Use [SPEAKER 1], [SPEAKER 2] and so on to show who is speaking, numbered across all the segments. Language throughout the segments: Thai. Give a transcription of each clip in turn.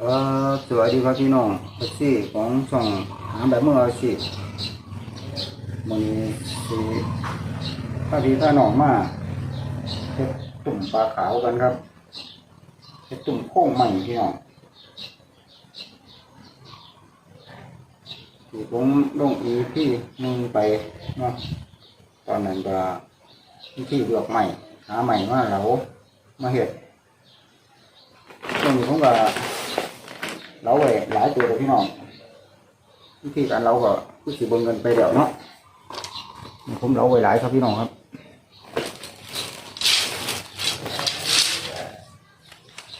[SPEAKER 1] เออสวัสดีครับพี่น้องแท็กซี่ของช่องหาแบบเมื่ออาชีพมันสิพาพี่พาน้องมาเฮ็ดตุ่มปลาขาวกันครับเฮ็ดตุ่มโค้งใหม่พี่น้องที่ผมลงอีพี่มึงไปเนาะตอนนั้นก็พี่เลือกใหม่หาใหม่มาแล้วมาเฮ็ดช่วงนี้ผมก็ เราไว้หลายตัวเลยพี่น้องวิธีการเราก็ผู้สิเบนเงินไปเดี๋ยวเนาะผมเราไว้หลายครับพี่น้องครับ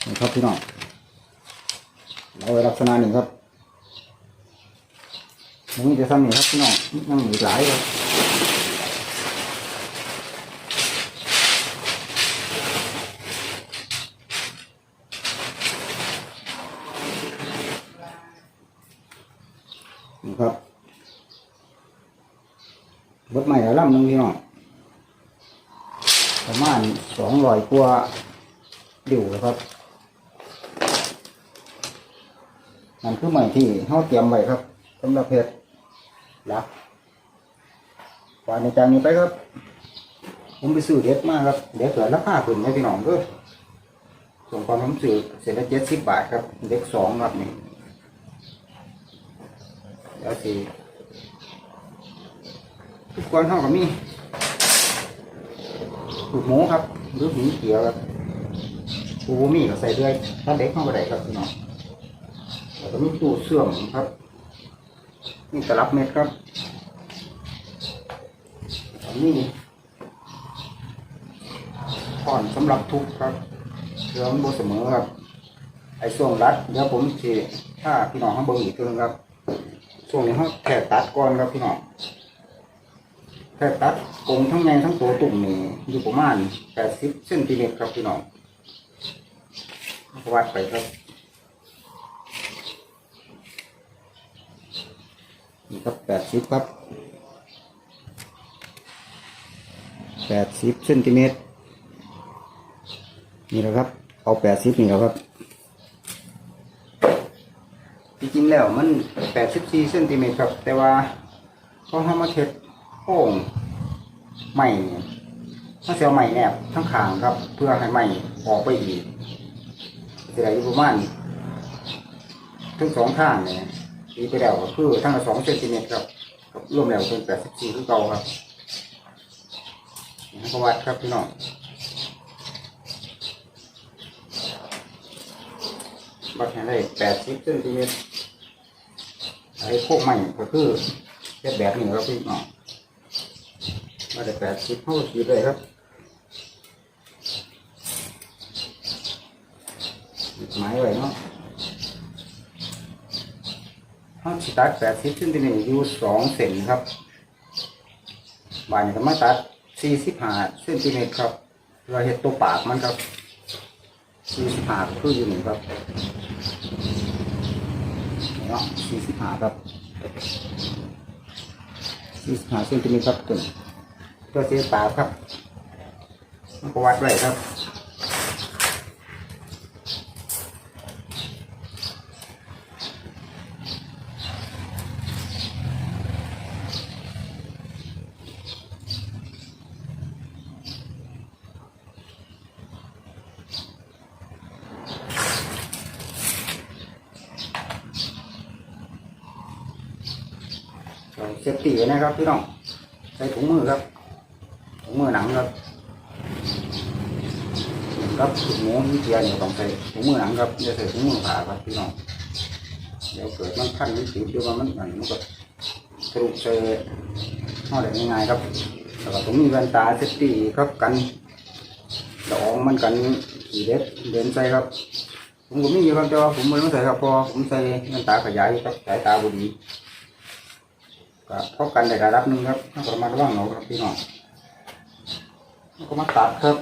[SPEAKER 1] นี่ครับพี่น้องเราไว้ลักษณะหนึ่งครับนี่จะซ้ำนี่ครับพี่น้องยังมีอีกหลายเลยนี่ครับบดใหม่แล้วลำหนึงพี่น้องประมาณส องร้อยกว่าดิวแล้วครับนั่นคือใหม่ที่เขาเตรียมไว้ครับสำหรับเพชรลักวานในจานนี้ไปครับ ผมไปซื้อเด็ดมากครับเด็ดเกิดราคาขึ้นให้พี่น้องด้วยส่วนความผมซื้อเสร็จแล้วเจ็ดสิบบาทครับ เด็กสองครับนี่เดี๋ยวสิทุกคนเท่ากับมีถูกหมูครับ หรือหมูเขียวครับปูมีก็ใส่ด้วยถ้าเด็กเข้าไปได้ครับพี่น้องแล้วก็มีตู้เสื่อมครับนี่ตลับเม็ดครับนี่ผ่อนสำหรับทุกครับเรื่องโบเสมอครับ ไอ้ช่วงรัดเดี๋ยวผมสิถ้าพี่น้องเขาเบิ่งอีกเรื่งครับช่วงนี้เขาแค่ตัดก่อนครับพี่น้อง แค่ตัดกงทั้งในทั้งตัวตุ่มนี่อยู่ประมาณแปดสิบเซนติเมตรครับพี่น้องวัดไปครับนี่ครับแปดสิบครับแปดสิบเซนติเมตรนี่แหละครับ เอาแปดสิบนี่แหละครับจริงๆแล้วมัน84เซนติเมตรครับ แต่ว่าเขาทำมาเทส ค้งใหม่เนี่ยถ้าเสียวใหม่แนบทั้งขางครับ เพื่อให้ใหม่ออกไปอีกจะได้อยู่ประมาณทั้งสองข้างเนี่ยตีไปแล้วก็คือทั้งละสองเซนติเมตรครับรับรวมแล้วเป็น84คือเก่าครับนี่ก็วัดครับพี่น้องวัดให้ได้แปดสิบเซนติเมตรไอ้พวกใหม่ก็คือเฮ็ดแบบนี้ครับพี่น้อง มาได้แปดสิบเท่าสีเลยครับหยิบไม้ไว้เนาะเขาสิตัดแปดสิบเซนติเมตรอยู่สองเซนครับบานนี้ก็มาตัดสี่สิบห้าเซนติเมตรครับ เราเห็ดตัวปากมันครับสี่สิบห้าคืออยู่นี่งครับเนาะสี่สิบห้าครับสี่สิบห้าเซนติเมตรครับตัว นี้ตัวเสียปาครับมันก็วัดไว้ครับเซฟตี้นะครับพี่น้องใส่ถุงมือครับ หนังครับครับถุงมูมีเกียร์เนี่ยต้องใส่ถุงมือหนังครับอย่าใส่ถุงมือผ่าครับพี่น้องเดี๋ยวเกิดมันพันมันติดอยู่ว่ามันมันมันก็สรุปใส่ห่อได้ง่ายๆครับแล้วก็ต้องมีแว่นตาเซฟตี้ครับกันดอกมันกันขีเด็ดเดินใส่ครับ ผมก็มีอยู่ครับแต่ว่าผมไม่ต้องใส่ครับพอผมใส่แว่นตาขยายครับสายตาบุดีก็พบกันในระดับหนึ่งครับต้องระมัดระวังเราครับพี่น้อง ก็มาตัดครับ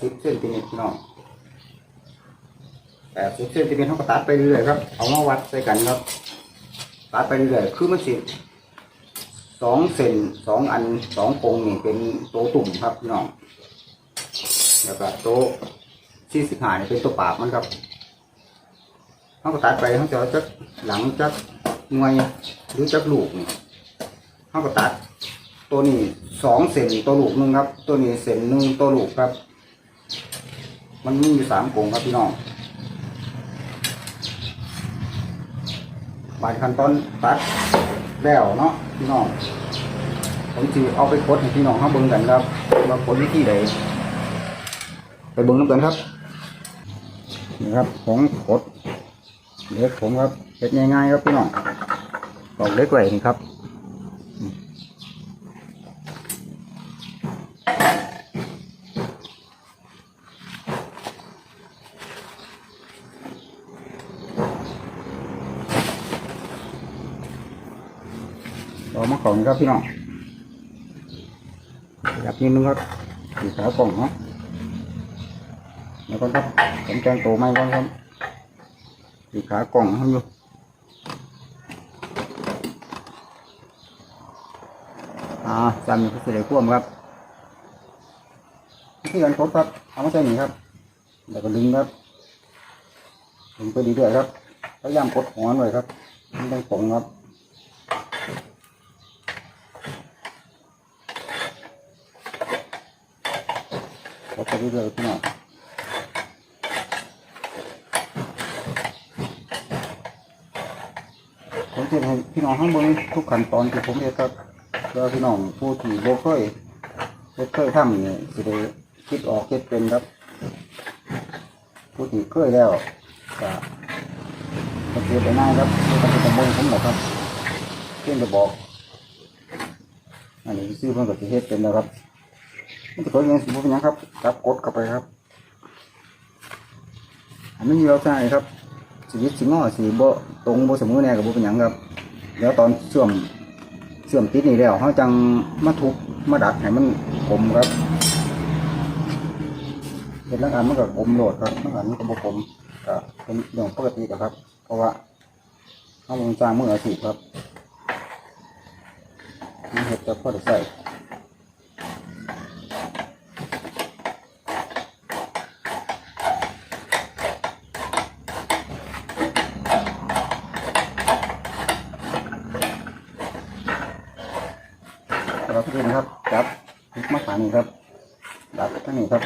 [SPEAKER 1] สิบเซนติเมตรพี่น้องแปดสิบเซนติเมตรเขาก็ตัดไปเรื่อยครับ เอามาวัดใส่กันครับ ตัดไปเรื่อยคือมันสิสองเซนสองอันสองโปงนี่เป็นโตตุ่มครับพี่น้อง แล้วก็โตที่สิบห้านี่เป็นตัวปากมันครับเขาก็ตัดไปเขาจะเอจักหลังจักหน่วยหรือจักลูกนี่เขาก็ตัด ตัวนี้สองเซนตัวลูกนึงครับ ตัวนี้เซนหนึ่งตัวลูกครับ มันมีอยู่สามกงครับพี่น้องบานขั้นตอนตัดแล้วเนาะพี่น้องผมจะเอาไปกดให้พี่น้องเขาเบิ่งกันครับว่ากดวิธีใดไปเบิ่งน้ำกันครับนี่ครับของกดเล็กผมครับเฮ็ดง่ายๆครับพี่น้องตอกเล็กไว้นี่ครับ เรามาข องครับพี่น้องอยากนิดนึงครับสีขากล่องเนาะแล้วก็ครับผมแกงโตไม่ก่อนครับสีขากล่องครับอยู่อ่าจำอยู่ก็เสียควมครับที่การครบครับเอามาใส่หนีครับแล้วก็ดึงครับดึงไปดีด้วยครับพยายามกดหัวหน่อยครับไม่ต้องผงครับ เราไปเรื่อยๆพี่น้องผมจะให้พี่น้องทั้งหมดทุกขั้นตอนที่ผมเฮ็ดครับเพื่อพี่น้องผู้ที่โบ่เคยบ่เคยทำเนี่สิได้คิดออกคิดเป็นครับ ผู้ที่เคยแล้วก็ก็เกิดไปง่ายครับไม่องเป็นตะมงผมหรอกครับเพียงจะบอก อันนี้ซื้อเพิ่นก็สิเฮ็ดเป็นแล้วครับ มันจะกดยังสิบุเป็นหยังครับจับกดเข้าไปครับอันนี้เราใช่ครับสีวิตสีงอสีโบตรงโบสมอแน่กับบุเป็นยังครับ แล้วตอนเชื่อมเชื่อมติดนี่แล้วเขาจังมาทุบมาดัดให้มันกลมครับเห็นแล้วอันมันก็กลมโหลดครับแล้วอันมันก็บกลมก็เป็นเรื่องปกติครับ เพราะว่าเขาวงจางมืออาชีพครับมันเห็ดจะพอได้ใส่ เราพี่นะครับ จับพลิกมาขานี่ครับดับทั้ง นี้ครับ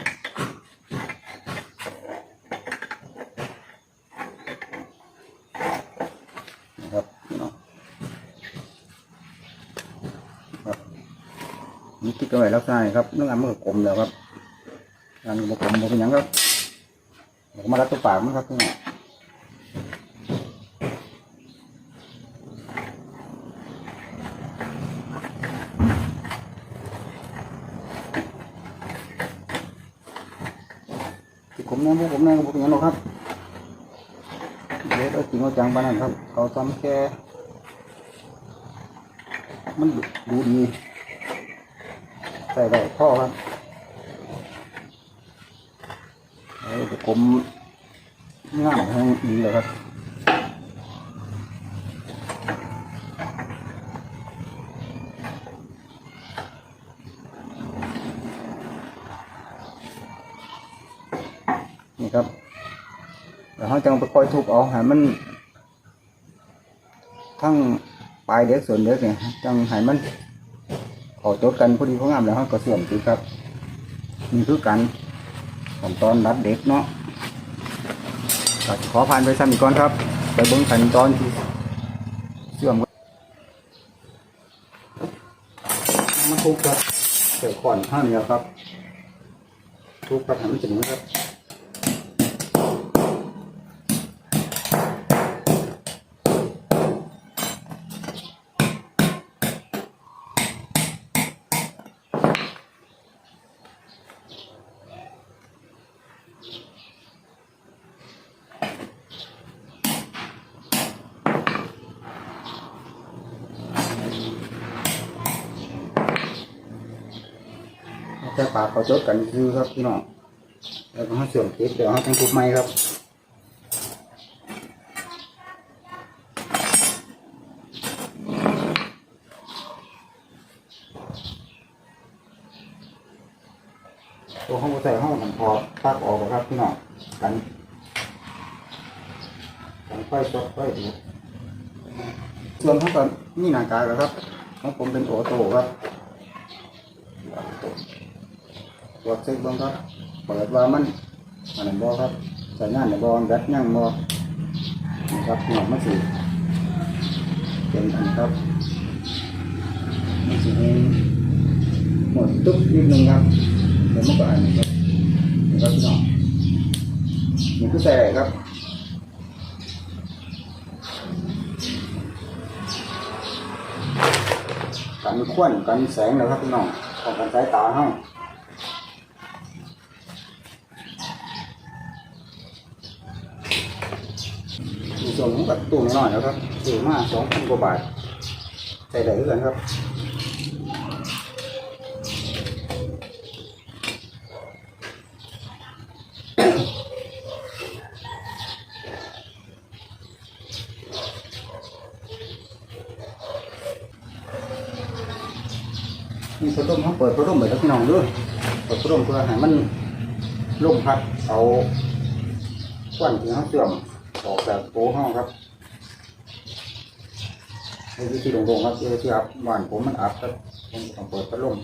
[SPEAKER 1] นะครับพี่น้องครับนี่คิดกันไว้แล้วใช่ครับเรื่งอันมันก็กลมแล้วครับงานมันกลมมันเป็นยังครับเดี๋ยวมาลัดตัวปากมันครับพี่น้อ งที่ผมแน่พวกผมแน่ก็บอกอย่างนั้นหรอกครับเด็กเอาจริงเอาจังปานนั้นครับ เขาทำแค่มันดูดี ใส่ได้พ่อครับเอ้ยวผมง่ายแห้งดีเลยครับ จังไปคอยทุบเอาให้มันทั้งปลายเด็กส่วนเด็กเนี่ยจังให้มันขอจดกันพอดีพองามแล้วก็เสื่อมสิครับนี่คือกันขั้นตอนรัดเด็กเนาะก็ขอผ่านไปซ้ำอีกก่อนครับ ไปเบิ้งขั้นตอนที่เสื่อมมันทุบครับเกิดก่อนห้ามเนี่ยครับทุบครับให้มันจะหนุนครับากเขาจดกันคือครับพี่น้องแล้วก็ห้เสื่อมคลิปเดี๋ยวห้ทั้งทุบไม้ครับตัวห้องใส่ห้องผมพอตักออกครับพี่น้องกันกันไฟสดไฟดูส่วนของกันนี่หน้ากากแล้วครับของผมเป็นโอโต้ครับ ตรวจเช็คบ้างครับ เปิดว่ามันอันนั้นบ่ครับใส่งานในบ่แบตยังบ่นี่ครับหน่อมันสิเป็นอันครับมันสิให้หมดตุ๊บนิดนึงครับเดี๋ยวมันก็อันนี้ครับนี่ครับพี่น้องนี่คือใส่ครับกันควันกันแสงนะครับพี่น้องของกันสายตาเฮา ใน ส่วนของประตูน้อยๆนะครับซื้อมาสองพันกว่าบาทใส่ได้ด้วยกันครับมีพัดลมเขาเปิดพัดลมไปแล้วพี่น้องด้วยเปิดพัดลมเพื่อให้มันลมพัดเอาควันที่เขาเสื่อม จากโป้ห้องครับในวิธีลงๆครับเออที่อับบ้านผมมันอับครับผมต้องเปิดพัดลม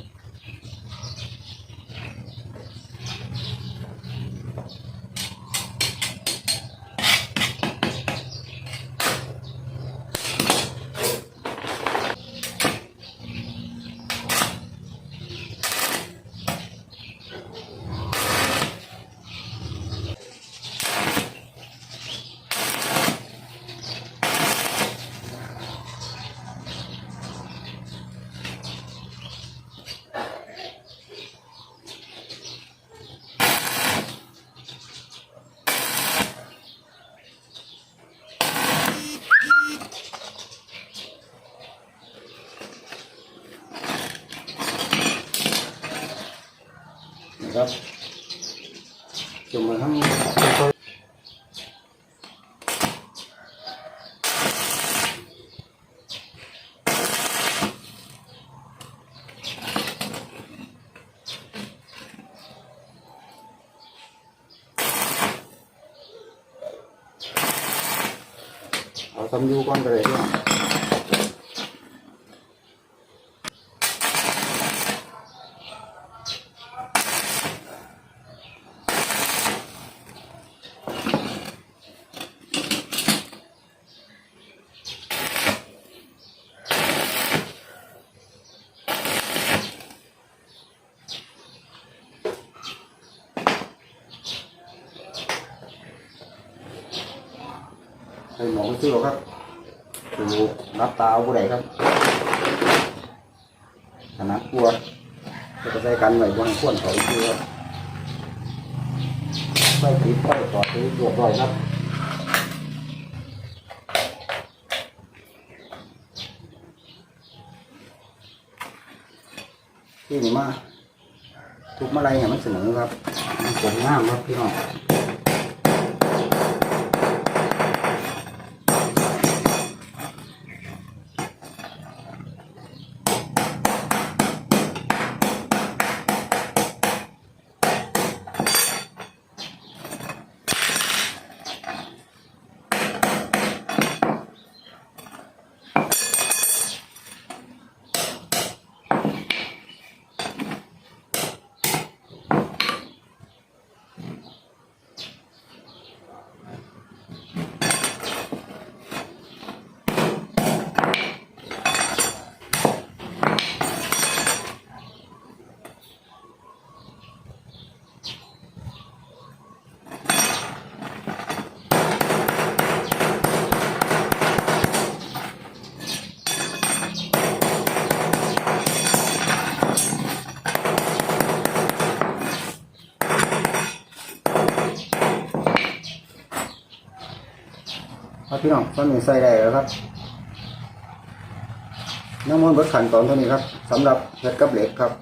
[SPEAKER 1] นะครับจุ่มมาทั้งเอา ทำอยูก่อนไป เลยพี่น้องให้หมอไปซื้อหรอกครับดูรับตาเอาผู้ใดครับขนาดกลัวจะไปใส่กันไว้บนข้วนเขาอีกทีครับไฟติดไฟปลอดภัยเรียบร้อยครับที่นี่มาทุกมาลัยเนี่ยมันเสนอครับมันสวยงามครับพี่น้อง ครับพี่น้องตอนนี้ใส่ได้แล้วครับน้ำมันเบิดขันตอนเท่านี้ครับสำหรับเห็ดกับเหล็กครับ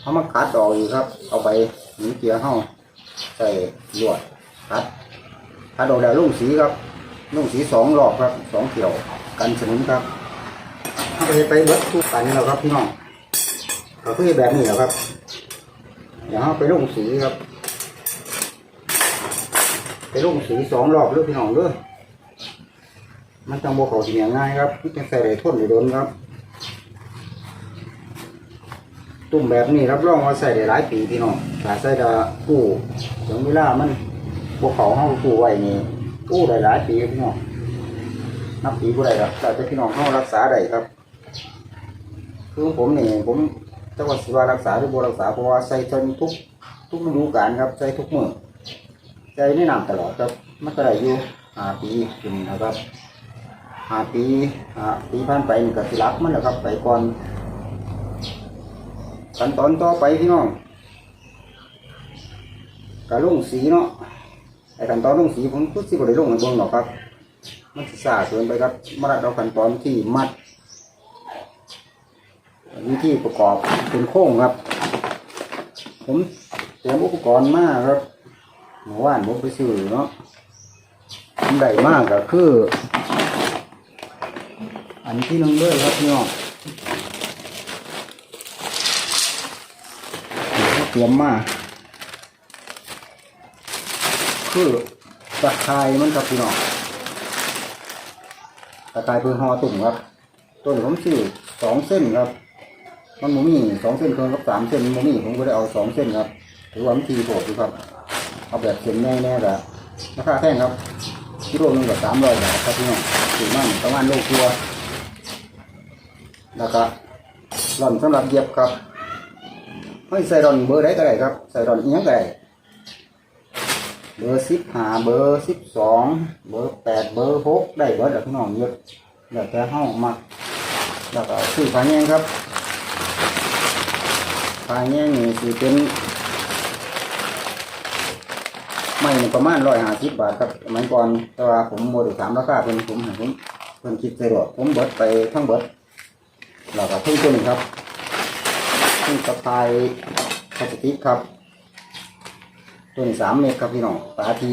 [SPEAKER 1] เขามาคัดออกอยู่ครับ เอาไปหนีเกียร์เข้าใส่ลวดคัดคัดออกแล้วลุ่งสีครับลุ่งสีสองรอบครับสองเกี่ยวกันสนิมครับเขาไปไปเบิดทุกกันนี่แหละครับพี่น้องก็คือแบบนี้แหละครับเดี๋ยวเขาไปลุ่งสีครับ ไปลุ่งสีสองรอบเรือพี่น้องเด้อ มันจังโบเขาเสียงง่ายครับมันจะใส่ได้ทนได้โดนครับ ตุ่มแบบนี้รับรองว่าใส่ได้หลายปีพี่น้องถ้าใส่ได้กู้ถึงเวลามันพวกเขาห้องกู้ไว้นี่กู้ได้หลายปีพี่น้องนับปีก็ได้ครับแต่จะพี่น้องห้องรักษาได้ครับ คือผมนี่ผมจะว่าสิว่ารักษาหรือบ่รักษาเพราะว่าใส่จนทุกทุกฤดูกาลครับใส่ทุกมื้อใส่ในี่น้ำตลอดครับมันก็ได้อยู่ห้าปีขึ้นนะครับ หาปีหาปีผ่านไปนี่ก็สิรักมันแหละครับ ไปก่อนขั้นตอนต่อไปพี่น้องกะลงสีเนาะไอ้ขั้นตอนลงสีผมก็สิบ่ได้ลงในเบื้องหรอกครับ มันสิสาเกินไปครับมาเราขั้นตอนที่มัดวิธีประกอบเป็นโค้งครับ ผมเตรียมอุปกรณ์มาครับเมื่อวานผมไปซื้อเนาะผมได้มากก็คือ อันที่หนึงเลยครับพี่น้องเตรียมมาคือตะไคร้มันกับพี่น้องตะไคร้เพื่อห่อตุ่มครับต้นผมซื้อสองเส้นครับ มันหมูมี่สองเส้นเพิ่มกับสามเส้นหมูมี่ผมก็ได้เอาสองเส้นครับถือว่ามันทีโผล่ดูครับ เอาแบบเส้นแน่ๆแบบราคาแพงครับกิโลหนึงกับสามร้อยบาทครับพี่น้องถือมันประมาณโลครัว แล้วก็หล่อนสำหรับเย็บครับไม่ใส่รอนเบอร์ใดก็ได้ครับ ใส่รอนอีกอย่างก็ได้เบอร์สิบห้าเบอร์สิบสองเบอร์แปดเบอร์หกได้เบอร์แบบพี่น้องเยอะเดี๋ยวแต่ห้องมาแล้วก็ซื้อผ้าแยงครับผ้าแยงนี่สิเป็นไม่ประมาณร้อยห้าสิบบาทครับสมัยก่อนแต่ว่าผมโมดูถามราคาเป็นผมให้ผมเพิ่นคิดใส่ดอกผมเบิดไปทั้งเบิด แล้วก็ทุ่งต้นครับซึ่งสะพายพลาสติกครับ ตัวนี้สามเมตรครับพี่น้องปลาที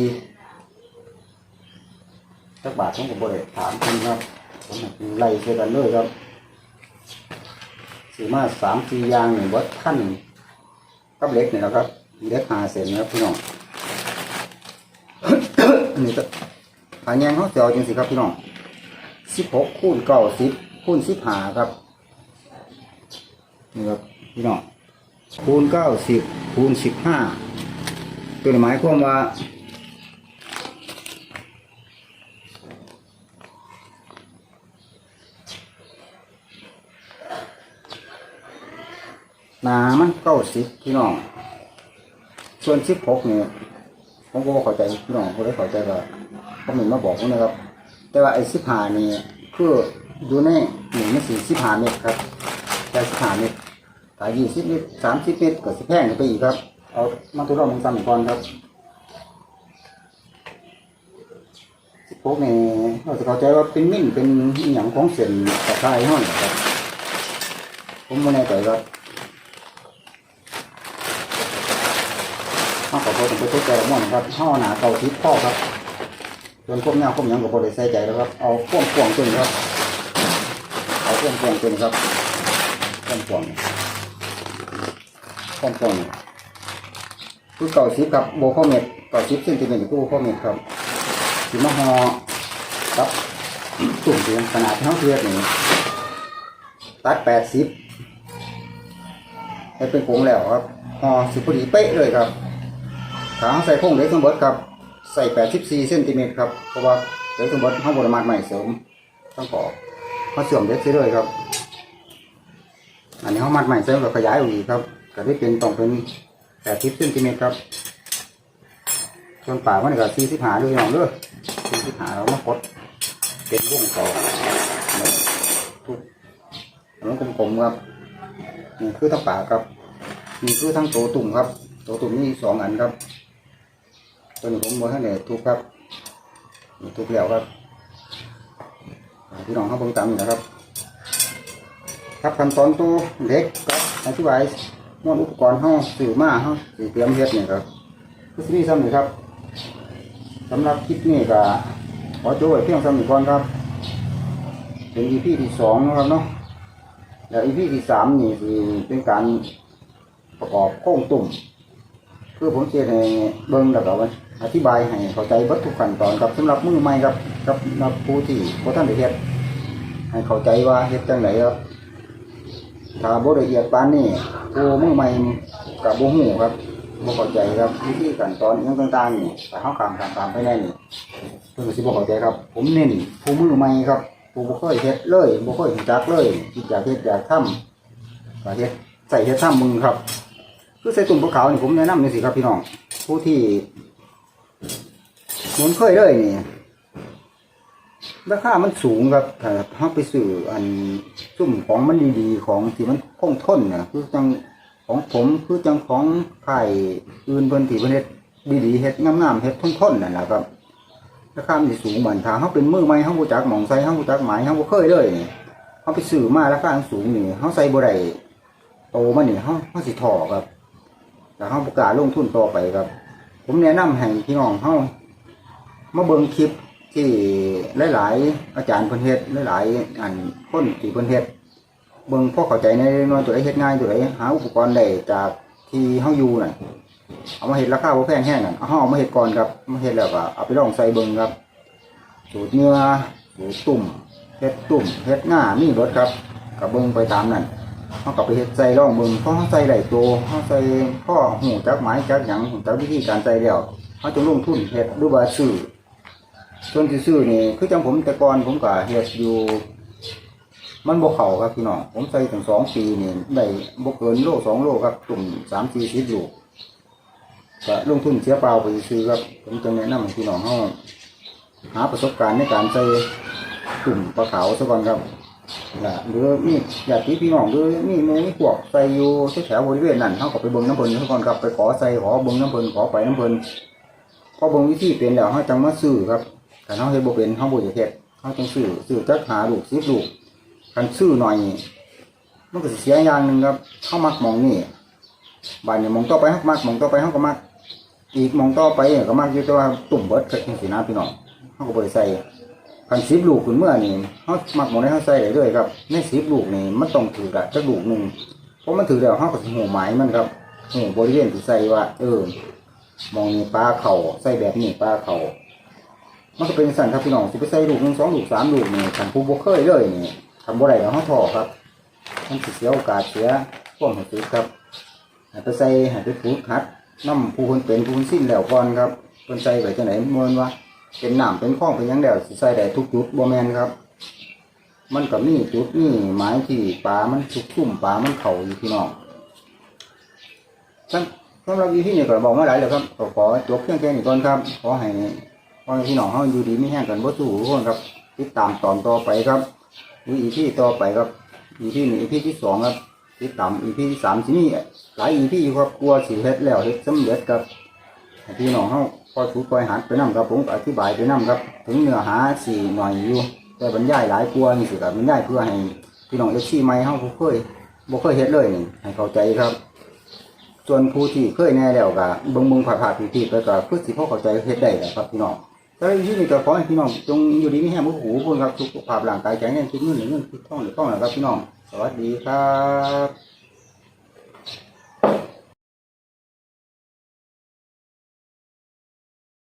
[SPEAKER 1] สักบาทผมก็บริถามคุณครับผมให้คุณไล่เจอกันเลยครับสีมาสามสียางหนึ่งวัดขั้นกับเล็กเนี่ยนะครับเล็กหาเซนนะครับพี่น้องอันนี้ก็หาแยงเขาเสียวจริงสิครับพี่น้องสิบหกคูณเก้าสิบคูณสิบหาครับ นี่ครับพี่น้องคูณเก้าสิบคูณสิบห้าตัวนี้หมายความว่าหนามันเก้าสิบพี่น้อง ส่วนสิบหกเนี่ยผมก็เข้าใจพี่น้องผมได้เข้าใจว่าเขาเหมือนมาบอกผมนะครับ แต่ว่าไอ้สิบห้านี่คืออยู่ในหนึ่งมันสี่สิบห้าเมตรครับได้สิบห้าเมตร ขายยี่สิบเมตรสามสิบเมตรก็สิแพงไปอีกครับ เอามาทดลองมันซ้ำก่อนครับสิบหกนี่เราจะเข้าใจว่าเป็นมิ่นเป็นอหย่างของเส้นตะไคร้ห้อยครับ ผมไม่แน่ใจครับข้าขอโทษผมไปทดใจม่วนะครับห่อหนาเกาทิพพ่อครับส่วนพวกเงาพวกหยังกับบริใส่ใจแล้วครับ เอาพ่วงพ่วงตัวนี้ครับ เอาพ่วงพ่วงตัวนี้ครับก้อนกล่อง ก้อนกล่องคือเก่าสิบครับโบข้อเม็ดเก่าสิบเซนติเมตรคือโบข้อเม็ดครับสีมะฮอครับตุ่มเสียงขนาดเท่าเทียบนี่ตัดแปดสิบให้เป็นผงแล้วครับฮอสิพอดีเป๊ะเลยครับถางใส่พงเล็กทั้งเบิดครับ ใส่แปดสิบสี่เซนติเมตรครับเพราะว่าเล็กทั้งเบิดห้องบริมาตรใหม่เสริมต้องขอมาเสื่อมเล็กเสียเลยครับ อันนี้เขามัดใหม่เสริมกับขยายออกอีกครับ ก็ได้เป็นต้องเป็นแปดสิบเซนติเมตรครับส่วนป่ามันก็สี่สิบหาด้วยน้องเด้อสี่สิบหาเรามากดเป็นวงต่อทุกมันกลมๆครับนี่คือทั้งป่าครับนี่คือทั้งโตตุ่มครับโตตุ่มนี่สองอันครับตัวนี้ผมบอกให้เนี่ยทุกครับทุกแล้วครับพี่น้องเขาเบิ่งตามนี่นะครับ ครับขั้นตอนตัวเล็กก็อธิบาย มวลอุปกรณ์เฮาซื้อมาเฮาสิเตรียมเฮ็ดเนี่ยครับคือสิมีซ้ำนี่ครับสำหรับคลิปนี้ก็ขอจบไว้เพียงซ้ำนี้ก่อนครับ เป็น EP ที่สองนะครับเนาะแล้ว EP ที่สามนี่คือเป็นการประกอบโค้งตุ่มคือผมจะให้เบิ่งแล้วก็อธิบายให้เข้าใจเบิดทุขั้นตอนครับสำหรับมือใหม่ครับกับนักผู้ที่บ่ทันได้เฮ็ดให้เข้าใจว่าเฮ็ดจังไดครับถ้าบ่ละเอียดปานนี้ ผู้มือใหม่ก็บ่ฮู้ครับบ่เข้าใจครับวิธีขั้นตอนยังต่างๆนี่ถ้าเฮาข้ามตามๆไปแน่นี่เพิ่นก็สิบ่เข้าใจครับ ผมเน้นผู้มือใหม่ครับผู้บ่เคยเฮ็ดเลยบ่เคยรู้จักเลยคิดอยากเฮ็ดอยากทำก็เฮ็ดใส่เฮ็ดทำมึงครับ คือใส่ตุ่มขาวนี่ผมแนะนำนี่สิครับพี่น้องผู้ที่มันเคยเลยนี่ ราคามันสูงครับถ้าถ้าไปซื้ออันซุ่มของมันดีๆของที่มันคงทนนะคือจังของผมคือจังของไข่อื่นเพิ่นที่เพิ่นเฮ็ดดีๆเฮ็ดงามๆเฮ็ดทนๆนั่นแหละครับราคามันสิสูงบันถ้าเฮาเป็นมือใหม่เฮาบ่จักหม่องใส่เฮาบ่จักหมายเฮาบ่เคยเลยนี่เฮาไปซื้อมาราคามันสูงนี่เฮาใส่บ่ได้โตมันนี่เฮาเฮาสิท้อครับ แต่เขาประกาศลงทุนต่อไปครับ ผมแนะนำให้พี่น้องเขามาเบิ่งคลิป ที่หลาย ๆ อาจารย์เพิ่นเฮ็ดหลายๆอันคนที่เพิ่นเฮ็ดเบิ่งพอเข้าใจในน้อยตัวใดเฮ็ดง่ายตัวใดหาอุปกรณ์ได้จากที่เฮาอยู่น่ะเอามาเฮ็ดราคาบ่แพงแห้งนั่นเอาเฮาเอามาเฮ็ดก่อนครับมาเฮ็ดแล้วก็เอาไปลองใส่เบิ่งครับสูตรเนื้อสูตรตุ่มเฮ็ดตุ่มเฮ็ดง่ามีรสครับก็เบิ่งไปตามนั้นเขาก็ไปเฮ็ดใส่ร่องมึงเพราะเขาใส่หลายตัวเขาใส่ข้อหูจักไม้จักหยังหูจักวิธีการใส่แล้วเขาจะลงทุนเฮ็ดหรือว่าซื้อ ส่วนที่ซื้อนี่คือจังผมแต่ก่อนผมก็เฮ็ดอยู่ มันบ่เข้าครับพี่น้องผมใส่ถึงสองปีนี่ได้บ่เกินโลสองโลครับตุ่มสามสี่สิบลูกก็ลงทุนเสียเปล่าไปซื้อครับผมจะแนะนำให้พี่น้องเฮาหาประสบการณ์ในการใส่ตุ่มปลาขาวซะก่อนครับนะหรือมีญาติพี่น้องหรือมีหมูมีพวกใส่อยู่แถวบริเวณนั้นเขาก็ไปเบิ่งน้ำเพิ่นทุกคนครับไปขอใส่ขอเบิ่งน้ำเพิ่นขอไปน้ำเพิ่นพอเบิ่งวิธีเป็นแล้วเขาจังมาซื้อครับ แต่เขาเฮ็ดบ่เป็นเขาบ่อยากเฮ็ดเขาจังซื้อซื้อจักหาลูกสิบลูกคันซื้อหน่อยมันก็เสียอย่างหนึ่งครับเขามักมองนี่บานเนี่ยมองต่อไปเขามักมองต่อไปเขาก็มัก อีกมองต่อไปก็มักอยู่แต่ว่าตุ่มเบิดจังซี่นะพี่น้องเขาก็บ่ได้ใส่พันสิบลูกขึ้นเมื่อนี่เขามักหมดให้เขาใส่ได้เลยครับในสิบลูกนี่มันต้องถือกะจักลูกหนึ่งเพราะมันถือแล้วเขาก็สิหูหมายมันครับหูบริเวณที่ใส่ว่า เออมองนี่ปลาเข่าใส่แบบนี้ปลาเข่า มันก็เป็นสั่นครับพี่น้องสิไปใส่ลูกหนึ่งสองลูกสามลูกนี่ขันผู้บ่เคยเลยนี่ทำบ่ได้แล้วเขาถอครับมันสิเสียโอกาสเสียความรู้สึกครับให้ไปใส่ให้ไปฝึกหัดน้ำผู้คนเป็นผู้คนสิ้นแล้วก่อนครับเพิ่นใส่ไปจังไหนมวนว่าเป็นหน้ำเป็นข้องเป็นยังเดียวสิใส่ได้ทุกจุดบ่แมนครับ มันก็มีจุดนี่หมายที่ปลามันทุกทุ่มปลามันเข่าอยู่พี่น้องสำสำหรับวิธีนี้ก็บอกมาหลายแล้วครับขอจบเพียงแค่นี้ก่อนครับ ขอให้ ขอให้พี่น้องเฮาอยู่ดีไม่แห้งกันบ่สู้ทุกคนครับ ติดตามตอนต่อไปครับหรืออีพีต่อไปครับอีพีหนี้อีพีที่สองครับติดตามอีพีที่สามที่นี่หลายอีพีอยู่ครับกลัวสิเฮ็ดแล้วเฮ็ดสำเร็จครับพี่น้องเขาคอยฝึกคอยหัดไปนํครับผมอธิบายไปนํครับ ถึงเนื้อหาสี่หน่อยอยู่แต่บรรยายหลายกลัวนี่สิครับบรรยายเพื่อให้พี่น้องเอฟซีใหม่เขาบ่เคยบ่เคยเฮ็ดเลยนี่ให้เข้าใจครับ ส่วนผู้ที่เคยแน่แล้วก็เบิ่งเบิ่งผ่าผ่าผิดๆไปก็เพื่อสิพอเข้าใจเฮ็ดได้แหละครับพี่น้อง แต่ที่นี่ก็ขอให้พี่น้องจงอยู่ดีไม่แห้งบ่หูพุ่นครับสุขภาพร่างกายแข็งแรงคิดเงินหรือเงินคิดทองหรือทองนะครับพี่น้องสวัสดีครับ